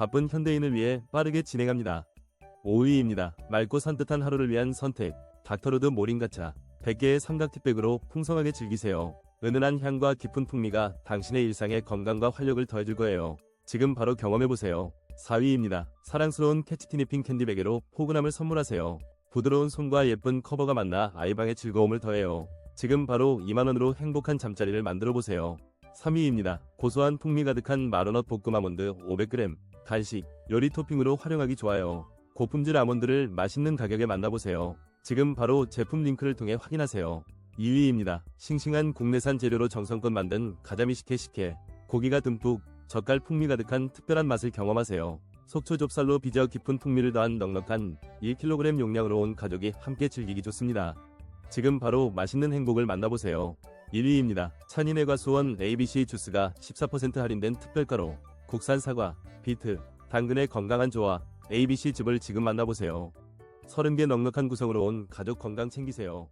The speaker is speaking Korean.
바쁜 현대인을 위해 빠르게 진행합니다. 5위입니다. 맑고 산뜻한 하루를 위한 선택. 닥터로드 모링가차. 100개의 삼각티백으로 풍성하게 즐기세요. 은은한 향과 깊은 풍미가 당신의 일상에 건강과 활력을 더해줄 거예요. 지금 바로 경험해보세요. 4위입니다. 사랑스러운 캐치티니핑 캔디베개로 포근함을 선물하세요. 부드러운 손과 예쁜 커버가 만나 아이방의 즐거움을 더해요. 지금 바로 2만원으로 행복한 잠자리를 만들어보세요. 3위입니다. 고소한 풍미 가득한 마르넛 볶음 아몬드 500g. 간식, 요리 토핑으로 활용하기 좋아요. 고품질 아몬드를 맛있는 가격에 만나보세요. 지금 바로 제품 링크를 통해 확인하세요. 2위입니다. 싱싱한 국내산 재료로 정성껏 만든 가자미 식혜 식혜. 고기가 듬뿍, 젓갈 풍미 가득한 특별한 맛을 경험하세요. 속초 좁쌀로 빚어 깊은 풍미를 더한 넉넉한 1kg 용량으로 온 가족이 함께 즐기기 좋습니다. 지금 바로 맛있는 행복을 만나보세요. 1위입니다. 찬인의 과수원 ABC 주스가 14% 할인된 특별가로 국산 사과, 비트, 당근의 건강한 조화 ABC 즙을 지금 만나보세요. 30개 넉넉한 구성으로 온 가족 건강 챙기세요.